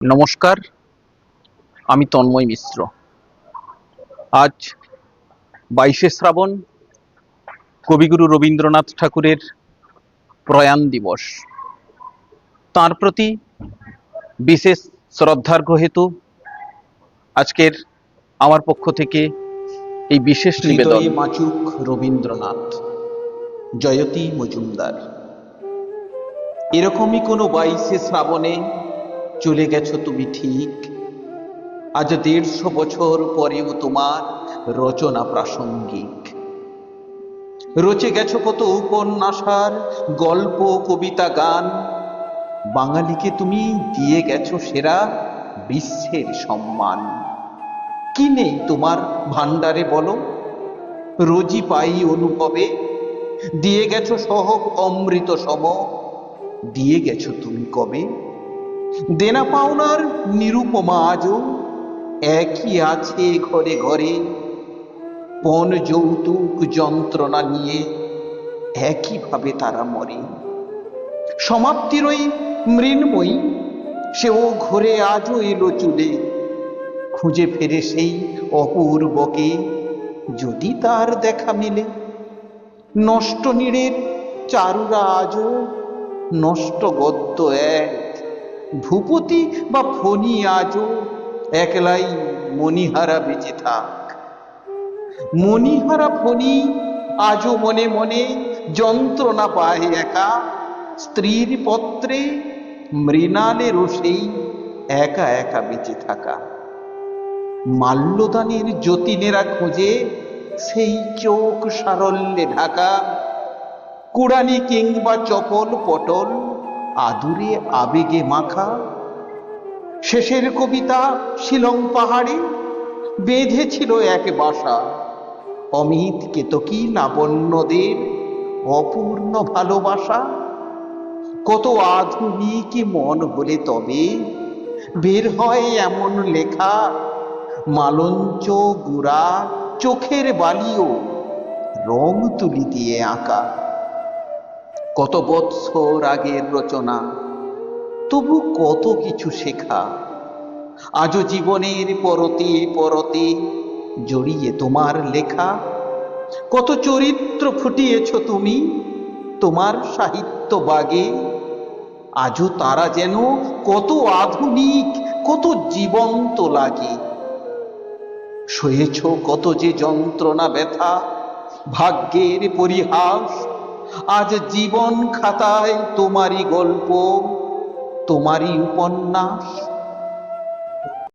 নমস্কার আমি তন্ময় মিশ্র। আজ বাইশে শ্রাবণ কবিগুরু রবীন্দ্রনাথ ঠাকুরের প্রয়াণ দিবস। তার প্রতি বিশেষ শ্রদ্ধার্ঘ্য হেতু আজকের আমার পক্ষ থেকে এই বিশেষ নিবেদন। মাচুক রবীন্দ্রনাথ জয়তী মজুমদার। এরকমই কোনো বাইশে শ্রাবণে চলে গেছো তুমি ঠিক। আজ দেড়শো বছর পরেও তোমার রচনা প্রাসঙ্গিক। রচে গেছো কত উপন্যাসার গল্প, কবিতা, গান। বাঙালিকে তুমি দিয়ে গেছো সেরা বিশ্বের সম্মান। কি নেই তোমার ভান্ডারে বলো? রোজি পাই অনুভবে। দিয়ে গেছো সহ অমৃত সম দিয়ে গেছো তুমি কবে? দেনা পাওনার নিরুপমা আজও একই আছে ঘরে ঘরে। পণ যৌতুক যন্ত্রণা নিয়ে একইভাবে তারা মরে। সমাপ্তির ওই মৃন্ময়ী, সেও ঘরে আজও এলো চুলে। খুঁজে ফেরে সেই অপূর্বকে যদি তার দেখা মেলে। নষ্ট নীড়ের চারুরা আজও নষ্ট গদ্য এক ভূপতি বা ফণি আজও একলাই মণিহারা বেঁচে থাক। মণিহারা ফণি আজও মনে মনে যন্ত্রণা পায় একা। স্ত্রীর পত্রে মৃণালেরও সেই একা একা বেঁচে থাকা। মাল্যদানের যতীনেরা খোঁজে সেই চোখ সারল্যে ঢাকা। কুড়ানি কিংবা চপল পটল আদুরে আবেগে মাখা। শেষের কবিতা শিলং পাহাড়ে, বেঁধেছিল এক বাসা। অমিত কেতকী লাবণ্যদের অপূর্ণ ভালোবাসা। কত আধুনিক মন হলে তবে বের হয় এমন লেখা, মালঞ্চ গুড়া চোখের বালিও রং তুলি দিয়ে আঁকা। কত বৎসর আগের রচনা, তবু কত কিছু শেখা। আজও জীবনের পরতে পরতে জড়িয়ে তোমার লেখা। কত চরিত্র ফুটিয়েছ তুমি তোমার সাহিত্য বাগে। আজও তারা যেন কত আধুনিক, কত জীবন্ত লাগে। সয়েছ কত যে যন্ত্রণা ব্যথা, ভাগ্যের পরিহাস আজ জীবন খাতায় তোমারই গল্প তোমারই উপন্যাস।